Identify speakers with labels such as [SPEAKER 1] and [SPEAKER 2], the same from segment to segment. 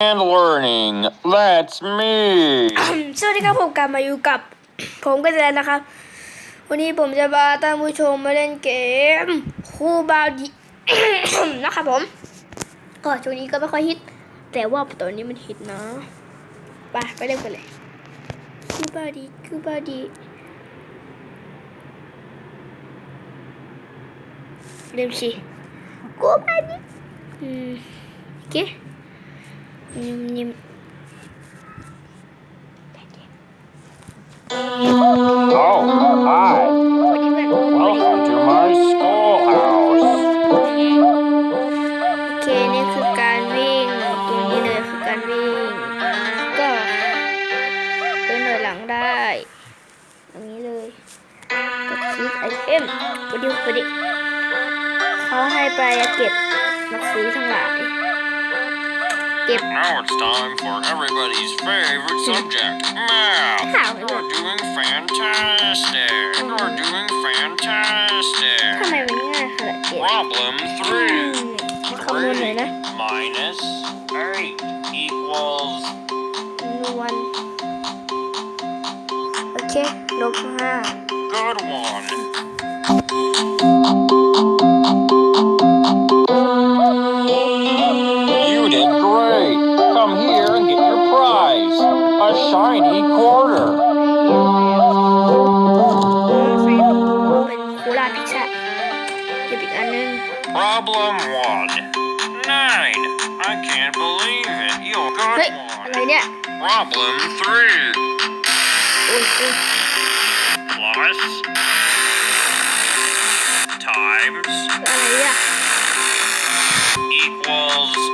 [SPEAKER 1] and learning. That's me.
[SPEAKER 2] สวัสดีครับผมกลับมาอยู่กับ ผมก็จะนะครับ วันนี้ผมจะพาท่านผู้ชมมาเล่นเกมคูบาดีนะครับผม ก็ช่วงนี้ก็ไม่ค่อยฮิต แต่ว่าตอนนี้มันฮิตนะไปไปเล่นกันเลยคูบาดีคูบาดีเริ่มสิคูบาดีอืมโอเค ยิ้มยิ้ม
[SPEAKER 1] Oh, hi. welcome to my schoolhouse
[SPEAKER 2] โอเคนี่คือการวิ่งตรงนี้เลยคือการวิ่ง ก็เดินหน่อยหลังได้ตรงนี้เลยกดคลิกไอเทมกดดิวกดดิเขาให้ไปเก็บหนังสือทั้งหลาย เก็บ
[SPEAKER 1] Now it's time for everybody's favorite subject, math.
[SPEAKER 2] How?
[SPEAKER 1] You're doing fantastic. You're doing
[SPEAKER 2] ทำ
[SPEAKER 1] fantastic.
[SPEAKER 2] ไมมันง่ายขนาดนี้
[SPEAKER 1] Problem
[SPEAKER 2] อืม
[SPEAKER 1] 3.
[SPEAKER 2] คำนวณหน่อยนะ
[SPEAKER 1] minus 8 equals
[SPEAKER 2] วันโอเค ลบห้า
[SPEAKER 1] good one.
[SPEAKER 2] dedik annem.
[SPEAKER 1] Problem one. Nine. I can't believe it. You
[SPEAKER 2] got Hey, aynen.
[SPEAKER 1] Problem
[SPEAKER 2] three.
[SPEAKER 1] Plus. Times.
[SPEAKER 2] Aynen.
[SPEAKER 1] Equals.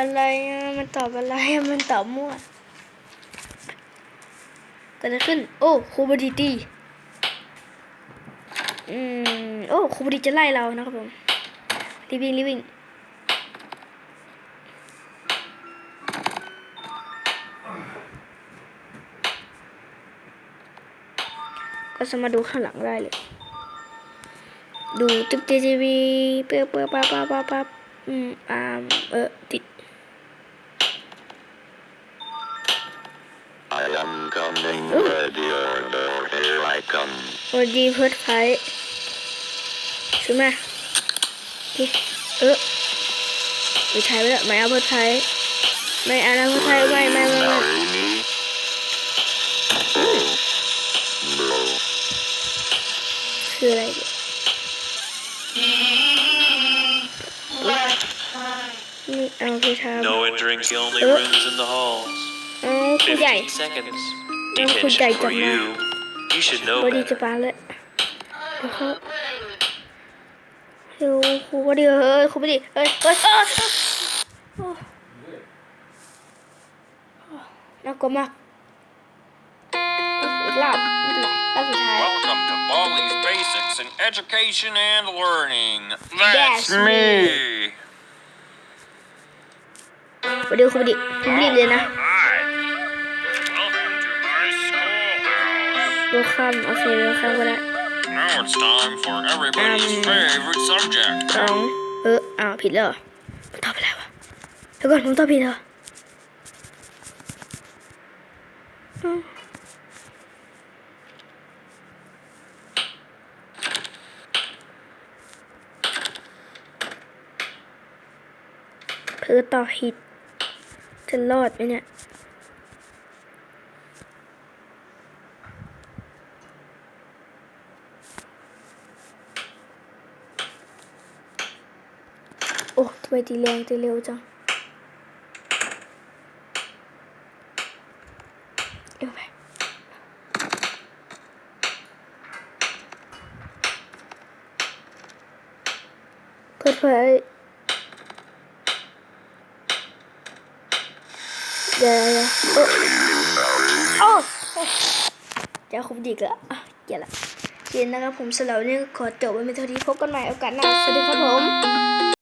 [SPEAKER 2] อะไรอะมันตอบอะไรอะมันตอบมั่วเกิดอะไรขึ้น โอ้คูบดีตีอืมโอ้คูบดีจะไล่เรานะครับผมรีบวิ่งรีบวิ่งก็สามารถดูข้างหลังได้เลย ดูตึกทีวีเปื้อเปื้อปั๊บปั๊บปั๊บปั๊บอืมอ่าเออติด
[SPEAKER 3] I am coming, ready order, here I come.
[SPEAKER 2] สวัสดีเพิร์ดไพใช่ไหมโอเคเออไม่ใช่ไปแล้วไม่เอาเพิร์ดไพไม่เอานะเพิร์ดไพไม่ไม่ไม่ไม่
[SPEAKER 3] Marry me? Oh, bro.
[SPEAKER 2] คืออะไรเนี่ยนี่เอาไปทำ
[SPEAKER 4] No entering the only
[SPEAKER 2] Uh.
[SPEAKER 4] rooms in the halls.
[SPEAKER 2] เอาผู้ใหญ่
[SPEAKER 4] 15 seconds.
[SPEAKER 2] Well,
[SPEAKER 4] Detention
[SPEAKER 2] could I
[SPEAKER 4] for
[SPEAKER 2] don't
[SPEAKER 4] you. You should
[SPEAKER 2] พ
[SPEAKER 4] know
[SPEAKER 2] อดีจะ
[SPEAKER 4] better.
[SPEAKER 2] ปาเลยเดี๋ยวเขาเดี๋ยวครูพอดีเฮ้ยครูพอดีเฮ้ยเฮ้ยเอ้ยโอ้โอ้น่ากลัวมากอีกรอบไม่เป็นไรรอบสุดท้าย
[SPEAKER 1] Welcome to Bally's Basics in Education and Learning. That's
[SPEAKER 2] That's
[SPEAKER 1] me.
[SPEAKER 2] พอดีครูพอดีรีบๆเลยนะ
[SPEAKER 1] schoolhouse.
[SPEAKER 2] เวลคัมโอเคเวลคัมก็ได้
[SPEAKER 1] Now it's time for everybody's
[SPEAKER 2] Um.
[SPEAKER 1] favorite subject.
[SPEAKER 2] สองเอออ้าวผิดแล้วเหรอผมตอบไปแล้ววะเดี๋ยวก่อนผมตอบผิดเหรออ้าวเพื่อต่อผิดจะรอดไหมเนี่ย อ้ทำไมตีแรงตีเร็วจังเร็วไปเปิดเผยเดี๋ยวเดี๋ยวโอ้อเดี๋ยวคุบดีกแล้วอะเกลียดละเกีย็นนะครับผมสำหรับวันนี้ก็ขอจบไว้เป็นเท่านี้พบกันใหม่โอกาสหน้าสวัสดีครับผม